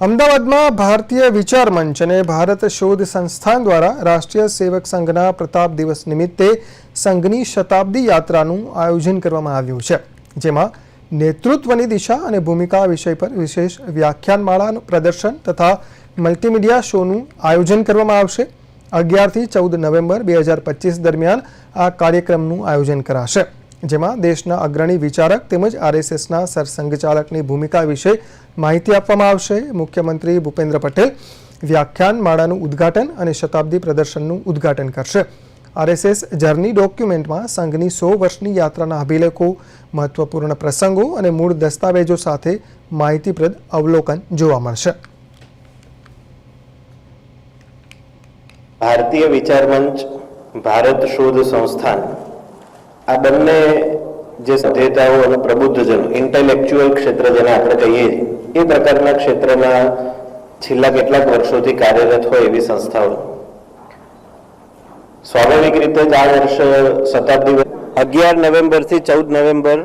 અમદાવાદમાં ભારતીય વિચાર મંચ અને ભારત શોધ સંસ્થાન દ્વારા રાષ્ટ્રીય સેવક સંઘના પ્રતાપ દિવસ નિમિત્તે સંઘની શતાબ્દી યાત્રાનું આયોજન કરવામાં આવ્યું છે, જેમાં નેતૃત્વની દિશા અને ભૂમિકા વિષય પર વિશેષ વ્યાખ્યાનમાળાનું પ્રદર્શન તથા મલ્ટીમીડિયા શોનું આયોજન કરવામાં આવશે. અગિયારથી ચૌદ નવેમ્બર બે હજાર પચીસ દરમિયાન આ કાર્યક્રમનું આયોજન કરાશે. જેમાં દેશના અગ્રણી વિચારક તેમજ આરએસએસના સરસંઘચાલકની ભૂમિકા વિશે માહિતી આપવામાં આવશે. મુખ્યમંત્રી ભૂપેન્દ્ર પટેલ વ્યાખ્યાન માળાનું ઉદ્ઘાટન અને શતાબ્દી પ્રદર્શનનું ઉદ્ઘાટન કરશે. આરએસએસ જર્ની ડોક્યુમેન્ટમાં સંઘની સો વર્ષની યાત્રાના અભિલેખો, મહત્વપૂર્ણ પ્રસંગો અને મૂળ દસ્તાવેજો સાથે માહિતીપ્રદ અવલોકન જોવા મળશે. ભારતીય વિચાર મંચ, ભારત શોધ સંસ્થાન. આ બંને જે સધ્યતાઓ અને પ્રબુદ્ધજનો ઇન્ટેલેક્ચ્યુઅલ ક્ષેત્ર જેને આપણે કહીએ એ પ્રકારના ક્ષેત્રમાં છેલ્લા કેટલાક વર્ષોથી કાર્યરત હોય એવી સંસ્થાઓ. સ્વાભાવિક રીતે જ આ વર્ષ શતાબ્દી અગિયાર નવેમ્બરથી ચૌદ નવેમ્બર,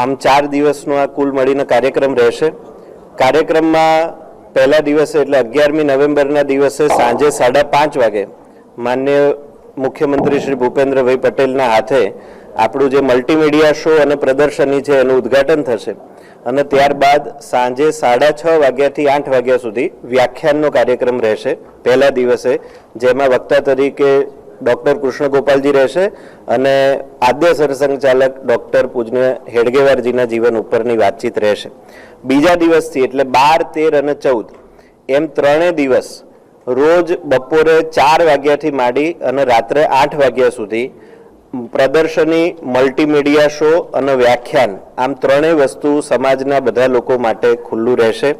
આમ ચાર દિવસનો આ કુલ મળીને કાર્યક્રમ રહેશે. કાર્યક્રમમાં પહેલા દિવસે એટલે અગિયારમી નવેમ્બરના દિવસે સાંજે સાડા પાંચ વાગે માન્ય મુખ્યમંત્રી શ્રી ભૂપેન્દ્રભાઈ પટેલના હાથે આપણું જે મલ્ટીમીડિયા શો અને પ્રદર્શની છે એનું ઉદ્ઘાટન થશે. અને ત્યારબાદ સાંજે સાડા છ વાગ્યાથી આઠ વાગ્યા સુધી વ્યાખ્યાનનો કાર્યક્રમ રહેશે. પહેલા દિવસે જેમાં વક્તા તરીકે ડૉક્ટર કૃષ્ણ ગોપાલજી રહેશે અને આદ્ય સરસંઘચાલક ડૉક્ટર પૂજ્ય હેડગેવારજીના જીવન ઉપરની વાતચીત રહેશે. બીજા દિવસથી એટલે બાર, તેર અને ચૌદ એમ ત્રણેય દિવસ રોજ બપોરે ચાર વાગ્યાથી માંડી અને રાત્રે આઠ વાગ્યા સુધી પ્રદર્શની મલ્ટીમીડિયા શો અને વ્યાખ્યાન આમ ત્રણેય વસ્તુ સમાજના બધા લોકો માટે ખુલ્લું રહેશે.